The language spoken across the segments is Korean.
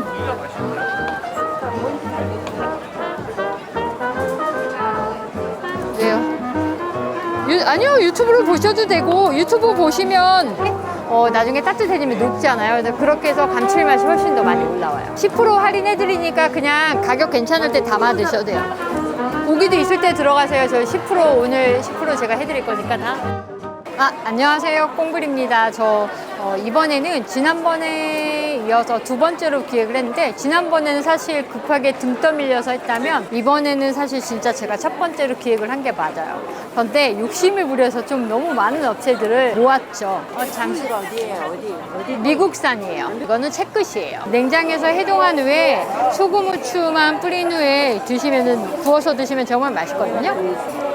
그냥 왜요? 유, 아니요 유튜브를 보셔도 되고 유튜브 보시면 어, 나중에 따뜻해지면 녹잖아요. 그래서 그렇게 해서 감칠맛이 훨씬 더 많이 올라와요. 10% 할인해 드리니까 그냥 가격 괜찮을 때 담아 드셔도 돼요. 고기도 있을 때 들어가세요. 저 10% 오늘 10% 제가 해드릴 거니까 다. 아, 안녕하세요. 꽁글입니다. 저 어, 이번에는 지난번에 이어서 두 번째로 기획을 했는데 지난번에는 사실 급하게 등 떠밀려서 했다면 이번에는 사실 진짜 제가 첫 번째로 기획을 한 게 맞아요. 그런데 욕심을 부려서 좀 너무 많은 업체들을 모았죠. 어, 잠수가 어디예요? 어디? 어디? 미국산이에요. 이거는 채끝이에요. 냉장에서 해동한 후에 소금 후추만 뿌린 후에 드시면은 구워서 드시면 정말 맛있거든요.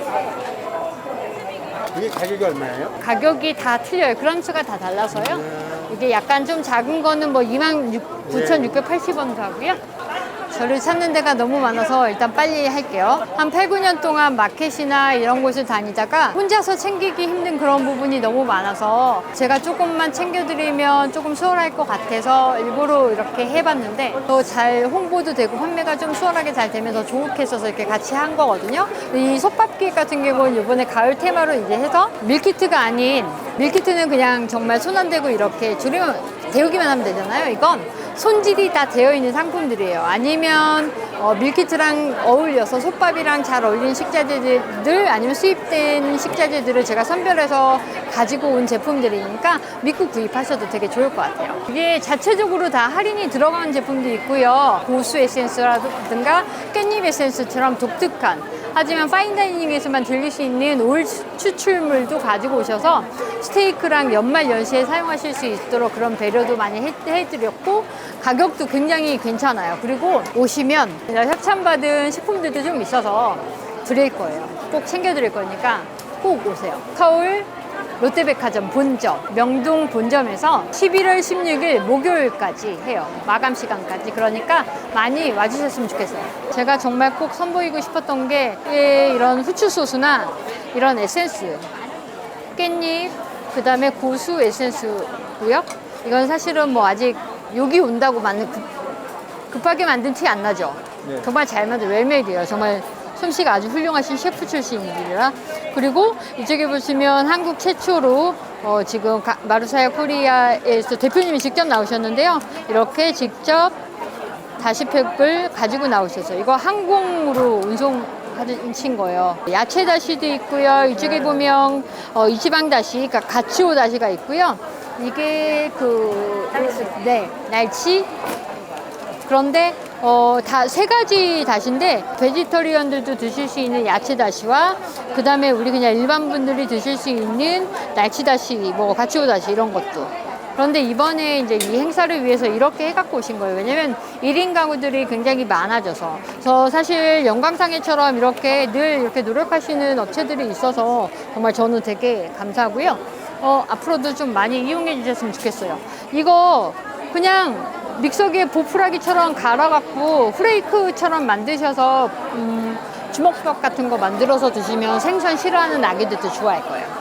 이게 가격이 얼마예요? 가격이 다 틀려요. 그람수가 다 달라서요. 이게 약간 좀 작은 거는 뭐 29,680원 가고요. 저를 찾는 데가 너무 많아서 일단 빨리 할게요. 한 8, 9년 동안 마켓이나 이런 곳을 다니다가 혼자서 챙기기 힘든 그런 부분이 너무 많아서 제가 조금만 챙겨드리면 조금 수월할 것 같아서 일부러 이렇게 해봤는데 또잘 홍보도 되고 판매가 좀 수월하게 잘 되면서 좋게 써서 이렇게 같이 한 거거든요. 이 솥밥기 같은 경우는 이번에 가을 테마로 이제 해서 밀키트가 아닌 밀키트는 그냥 정말 손 안 대고 이렇게 줄이면 데우기만 하면 되잖아요. 이건 손질이 다 되어 있는 상품들이에요. 아니면 어, 밀키트랑 어울려서 솥밥이랑 잘 어울리는 식자재들 아니면 수입된 식자재들을 제가 선별해서 가지고 온 제품들이니까 믿고 구입하셔도 되게 좋을 것 같아요. 이게 자체적으로 다 할인이 들어간 제품도 있고요. 고수 에센스라든가 깻잎 에센스처럼 독특한 하지만 파인다이닝에서만 들릴 수 있는 올 추출물도 가지고 오셔서 스테이크랑 연말 연시에 사용하실 수 있도록 그런 배려도 많이 해- 해드렸고 가격도 굉장히 괜찮아요. 그리고 오시면 협찬받은 식품들도 좀 있어서 드릴 거예요. 꼭 챙겨드릴 거니까 꼭 오세요. 서울 롯데백화점 본점, 명동 본점에서 11월 16일 목요일까지 해요. 마감 시간까지. 그러니까 많이 와주셨으면 좋겠어요. 제가 정말 꼭 선보이고 싶었던 게 이런 후추 소스나 이런 에센스, 깻잎, 그 다음에 고수 에센스고요. 이건 사실은 뭐 아직 여기 온다고 급, 급하게 만든 티 안 나죠? 네. 정말 잘 만든 웰메이드예요. 정말 솜씨가 아주 훌륭하신 셰프 출신이라 그리고 이쪽에 보시면 한국 최초로 어, 지금 가- 마루사야 코리아에서 대표님이 직접 나오셨는데요. 이렇게 직접 다시팩을 가지고 나오셔서 이거 항공으로 운송 하신 거예요. 야채 다시도 있고요. 이쪽에 보면 어, 이지방 다시, 그러니까 가치오 다시가 있고요. 이게 그, 네, 날치. 그런데 어, 다 세 가지 다시인데 베지터리언들도 드실 수 있는 야채 다시와 그 다음에 우리 그냥 일반 분들이 드실 수 있는 날치 다시, 뭐 가치오 다시 이런 것도. 그런데 이번에 이제 이 행사를 위해서 이렇게 해갖고 오신 거예요. 왜냐면 1인 가구들이 굉장히 많아져서. 저 사실 영광상회처럼 이렇게 늘 이렇게 노력하시는 업체들이 있어서 정말 저는 되게 감사하고요. 어, 앞으로도 좀 많이 이용해 주셨으면 좋겠어요. 이거 그냥 믹서기에 보풀하기처럼 갈아갖고 후레이크처럼 만드셔서 음, 주먹밥 같은 거 만들어서 드시면 생선 싫어하는 아기들도 좋아할 거예요.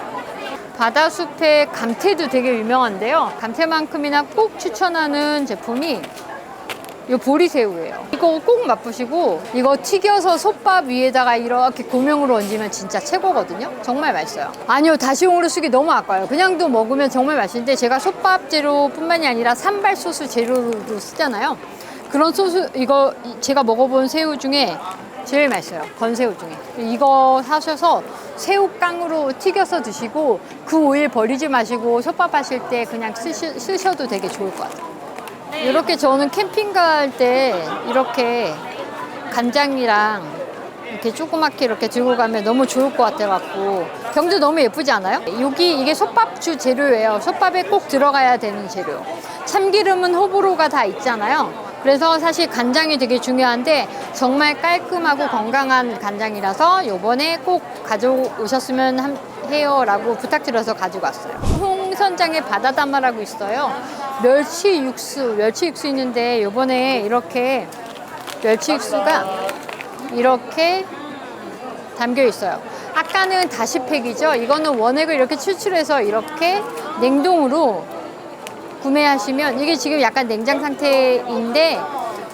바다숲의 감태도 되게 유명한데요. 감태만큼이나 꼭 추천하는 제품이 이 보리새우예요. 이거 꼭 맛보시고 이거 튀겨서 솥밥 위에다가 이렇게 고명으로 얹으면 진짜 최고거든요. 정말 맛있어요. 아니요, 다시용으로 쓰기 너무 아까워요. 그냥도 먹으면 정말 맛있는데 제가 솥밥 재료뿐만이 아니라 산발 소스 재료로도 쓰잖아요. 그런 소스 이거 제가 먹어본 새우 중에 제일 맛있어요. 건새우 중에. 이거 사셔서 새우깡으로 튀겨서 드시고 그 오일 버리지 마시고 솥밥 하실 때 그냥 쓰시, 쓰셔도 되게 좋을 것 같아요. 이렇게 저는 캠핑 갈 때 이렇게 간장이랑 이렇게 조그맣게 이렇게 들고 가면 너무 좋을 것 같아갖고 병도 너무 예쁘지 않아요? 여기 이게 솥밥주 재료예요. 솥밥에 꼭 들어가야 되는 재료. 참기름은 호불호가 다 있잖아요. 그래서 사실 간장이 되게 중요한데 정말 깔끔하고 건강한 간장이라서 요번에 꼭 가져오셨으면 함- 해요 라고 부탁드려서 가지고 왔어요. 홍선장에 바다다마라고 있어요. 멸치 육수, 멸치 육수 있는데 요번에 이렇게 멸치 육수가 이렇게 담겨 있어요. 아까는 다시팩이죠. 이거는 원액을 이렇게 추출해서 이렇게 냉동으로 구매하시면 이게 지금 약간 냉장 상태인데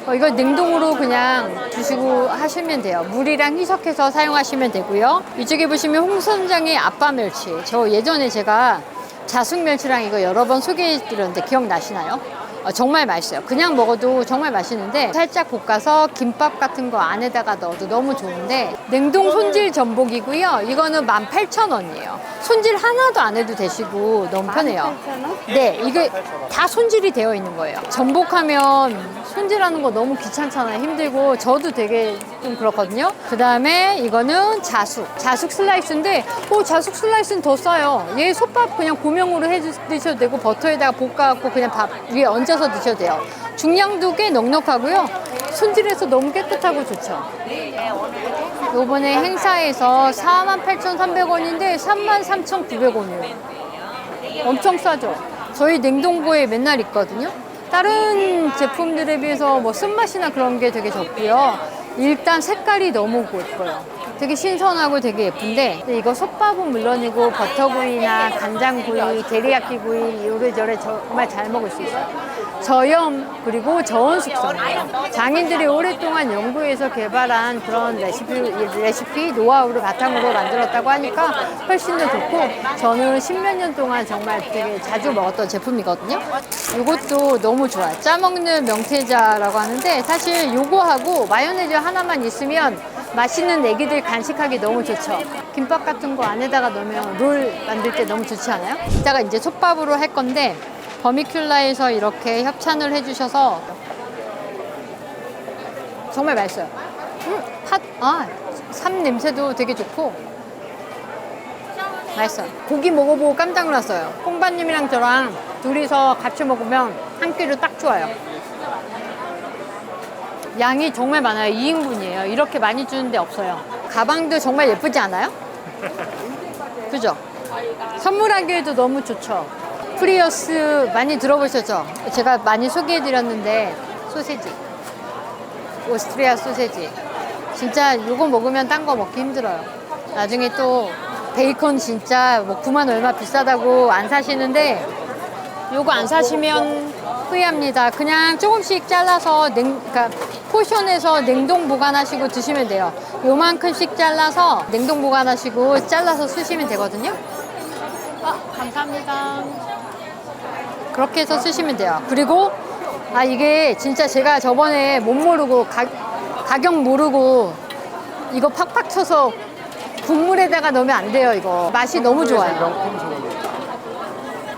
어, 이거 냉동으로 그냥 두시고 하시면 돼요. 물이랑 희석해서 사용하시면 되고요. 이쪽에 보시면 홍선장의 아빠 멸치. 저 예전에 제가 자숙 멸치랑 이거 여러 번 소개해드렸는데 기억나시나요? 어, 정말 맛있어요. 그냥 먹어도 정말 맛있는데 살짝 볶아서 김밥 같은 거 안에다가 넣어도 너무 좋은데 냉동 손질 전복이고요. 이거는 18,000원이에요. 손질 하나도 안 해도 되시고 너무 편해요. 네, 이게 다 손질이 되어 있는 거예요. 전복하면 손질하는 거 너무 귀찮잖아요. 힘들고 저도 되게 좀 그렇거든요. 그 다음에 이거는 자숙. 자숙 슬라이스인데 오 자숙 슬라이스는 더 싸요. 얘 솥밥 그냥 고명으로 해 드셔도 되고 버터에다가 볶아 갖고 그냥 밥 위에 얹어 서 드셔도 돼요. 중량도 꽤 넉넉하고요. 손질해서 너무 깨끗하고 좋죠. 요번에 행사에서 48,300원인데 33,900원이에요. 엄청 싸죠? 저희 냉동고에 맨날 있거든요. 다른 제품들에 비해서 뭐 쓴맛이나 그런 게 되게 적고요. 일단 색깔이 너무 예뻐요. 되게 신선하고 되게 예쁜데 이거 솥밥은 물론이고 버터구이나 간장구이, 데리야끼구이 요래저래 정말 잘 먹을 수 있어요. 저염 그리고 저온 숙성이에요. 장인들이 오랫동안 연구해서 개발한 그런 레시피, 레시피 노하우를 바탕으로 만들었다고 하니까 훨씬 더 좋고 저는 십몇 년 동안 정말 되게 자주 먹었던 제품이거든요. 이것도 너무 좋아요. 짜먹는 명태자라고 하는데 사실 요거하고 마요네즈 하나만 있으면 맛있는 애기들 간식하기 너무 좋죠. 김밥 같은 거 안에다가 넣으면 롤 만들 때 너무 좋지 않아요? 이따가 이제 솥밥으로 할 건데 버미큘라에서 이렇게 협찬을 해주셔서 정말 맛있어요. 음, 핫, 아, 삼 냄새도 되게 좋고 맛있어요. 고기 먹어보고 깜짝 놀랐어요. 콩밥님이랑 저랑 둘이서 같이 먹으면 한 끼로 딱 좋아요. 양이 정말 많아요. 2인분이에요. 이렇게 많이 주는 데 없어요. 가방도 정말 예쁘지 않아요? 그죠? 선물하기에도 너무 좋죠. 프리어스 많이 들어보셨죠? 제가 많이 소개해드렸는데 소세지. 오스트리아 소세지. 진짜 이거 먹으면 딴 거 먹기 힘들어요. 나중에 또 베이컨 진짜 뭐 9만 얼마 비싸다고 안 사시는데 요거 안 사시면 후회합니다. 그냥 조금씩 잘라서 냉, 그러니까 포션해서 냉동 보관하시고 드시면 돼요. 요만큼씩 잘라서 냉동 보관하시고 잘라서 쓰시면 되거든요. 아, 감사합니다. 그렇게 해서 쓰시면 돼요. 그리고 아 이게 진짜 제가 저번에 못 모르고 가, 가격 모르고 이거 팍팍 쳐서 국물에다가 넣으면 안 돼요 이거 맛이 너무 좋아요.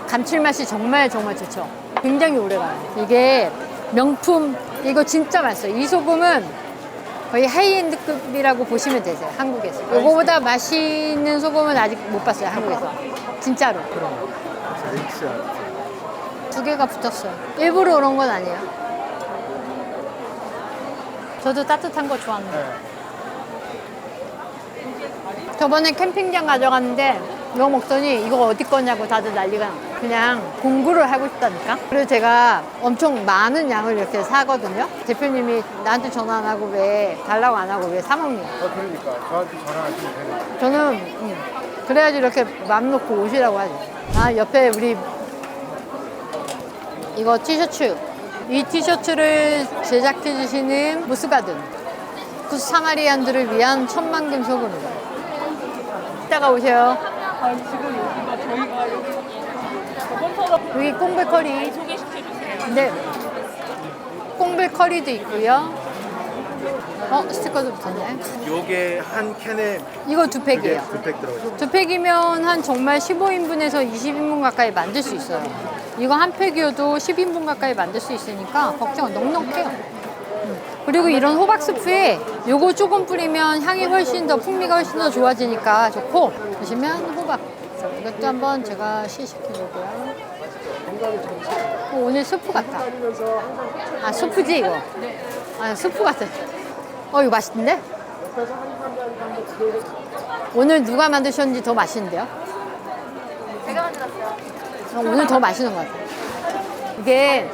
감칠맛이 정말 정말 좋죠. 굉장히 오래가요. 이게 명품, 이거 진짜 맛있어요. 이 소금은 거의 하이엔드급이라고 보시면 되세요. 한국에서. 이거보다 맛있는 소금은 아직 못 봤어요. 한국에서. 진짜로. 두 개가 붙었어요. 일부러 그런 건 아니에요. 저도 따뜻한 거 좋아하는데. 저번에 캠핑장 가져갔는데 이거 먹더니 이거 어디 거냐고 다들 난리가 나. 그냥 공부를 하고 싶다니까. 그래서 제가 엄청 많은 양을 이렇게 사거든요. 대표님이 나한테 전화 안 하고 왜 달라고 안 하고 왜 사먹니? 어, 그러니까 저한테 전화하시면 되는 저는 음, 그래야지 이렇게 맘 놓고 오시라고 하죠. 아 옆에 우리 이거 티셔츠 이 티셔츠를 제작해 주시는 무스가든 구스 사마리안들을 위한 천만금 소금입니다. 이따가 오세요. 여기 꽁배 커리. 네. 꽁배 커리도 있고요. 어 스티커도 붙었네. 요게 한 캔에 이거 두 팩이에요. 두팩 들어가죠. 두 팩이면 한 정말 15인분에서 20인분 가까이 만들 수 있어요. 이거 한 팩이어도 10인분 가까이 만들 수 있으니까 걱정 넉넉해요. 음. 그리고 이런 호박 스프에 요거 조금 뿌리면 향이 훨씬 더 풍미가 훨씬 더 좋아지니까 좋고 보시면 호박 이것도 한번 제가 시식해보고요. 어, 오늘 수프 같아. 아 수프지 이거. 아 수프 같아. 어 이거 맛있는데? 오늘 누가 만드셨는지 더 맛있는데요? 제가 만들었어요. 오늘 더 맛있는 것 같아요. 이게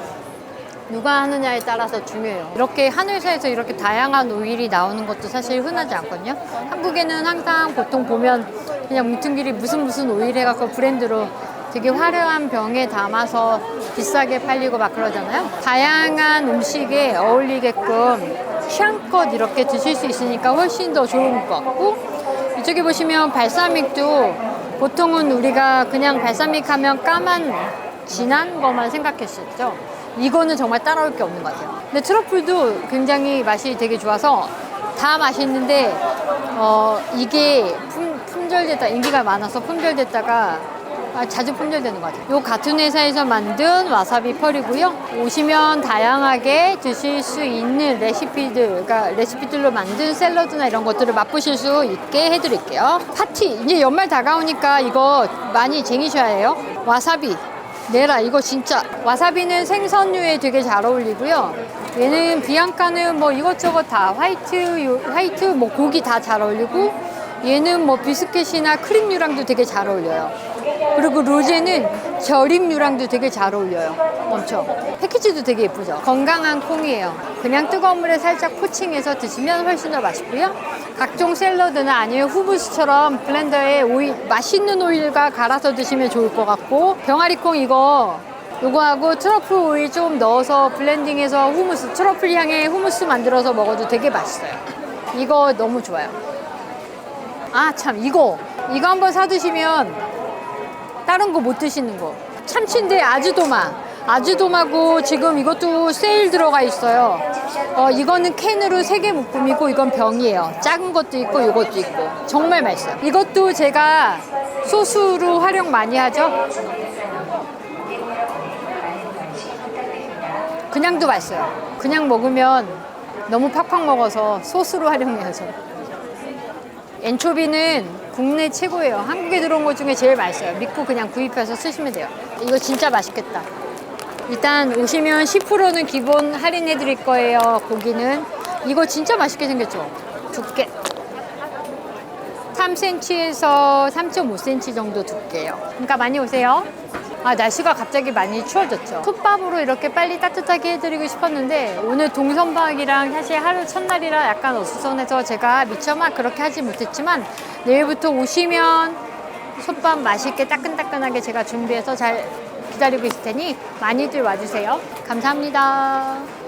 누가 하느냐에 따라서 중요해요. 이렇게 한 회사에서 이렇게 다양한 오일이 나오는 것도 사실 흔하지 않거든요. 한국에는 항상 보통 보면 그냥 뭉퉁기리 무슨 무슨 오일 해갖고 브랜드로 되게 화려한 병에 담아서 비싸게 팔리고 막 그러잖아요. 다양한 음식에 어울리게끔 취향껏 이렇게 드실 수 있으니까 훨씬 더 좋은 것 같고 이쪽에 보시면 발사믹도 보통은 우리가 그냥 발사믹 하면 까만 진한 것만 생각했었죠. 이거는 정말 따라올 게 없는 것 같아요. 근데 트러플도 굉장히 맛이 되게 좋아서 다 맛있는데 어, 이게 품, 품절됐다 인기가 많아서 품절됐다가 아, 자주 품절되는 것 같아요. 요 같은 회사에서 만든 와사비 펄이고요. 오시면 다양하게 드실 수 있는 레시피들, 그러니까 레시피들로 만든 샐러드나 이런 것들을 맛보실 수 있게 해드릴게요. 파티 이제 연말 다가오니까 이거 많이 쟁이셔야 해요. 와사비. 내라 이거 진짜 와사비는 생선류에 되게 잘 어울리고요. 얘는 비앙카는 뭐 이것저것 다 화이트 요- 화이트 뭐 고기 다 잘 어울리고 얘는 뭐 비스켓이나 크림류랑도 되게 잘 어울려요. 그리고 로제는 절임류랑도 되게 잘 어울려요. 엄청. 패키지도 되게 예쁘죠. 건강한 콩이에요. 그냥 뜨거운 물에 살짝 포칭해서 드시면 훨씬 더 맛있고요. 각종 샐러드나 아니면 후무스처럼 블렌더에 오일, 맛있는 오일과 갈아서 드시면 좋을 것 같고 병아리 콩 이거 요거하고 트러플 오일 좀 넣어서 블렌딩해서 후무스, 트러플 향의 후무스 만들어서 먹어도 되게 맛있어요. 이거 너무 좋아요. 아, 참, 이거. 이거 한번 사 드시면 다른 거 못 드시는 거. 참치인데 아주도마. 아주도마고 지금 이것도 세일 들어가 있어요. 어, 이거는 캔으로 세 개 묶음이고 이건 병이에요. 작은 것도 있고 이것도 있고. 정말 맛있어요. 이것도 제가 소스로 활용 많이 하죠. 그냥도 맛있어요. 그냥 먹으면 너무 팍팍 먹어서 소스로 활용해야죠. 엔초비는 국내 최고예요. 한국에 들어온 것 중에 제일 맛있어요. 믿고 그냥 구입해서 쓰시면 돼요. 이거 진짜 맛있겠다. 일단 오시면 10%는 기본 할인해 드릴 거예요. 고기는. 이거 진짜 맛있게 생겼죠? 두께. 3cm에서 3.5cm 정도 두께요. 그러니까 많이 오세요. 아, 날씨가 갑자기 많이 추워졌죠. 톱밥으로 이렇게 빨리 따뜻하게 해드리고 싶었는데 오늘 동선박이랑 사실 하루 첫날이라 약간 어수선해서 제가 미처 막 그렇게 하지 못했지만 내일부터 오시면 솥밥 맛있게 따끈따끈하게 제가 준비해서 잘 기다리고 있을 테니 많이들 와주세요. 감사합니다.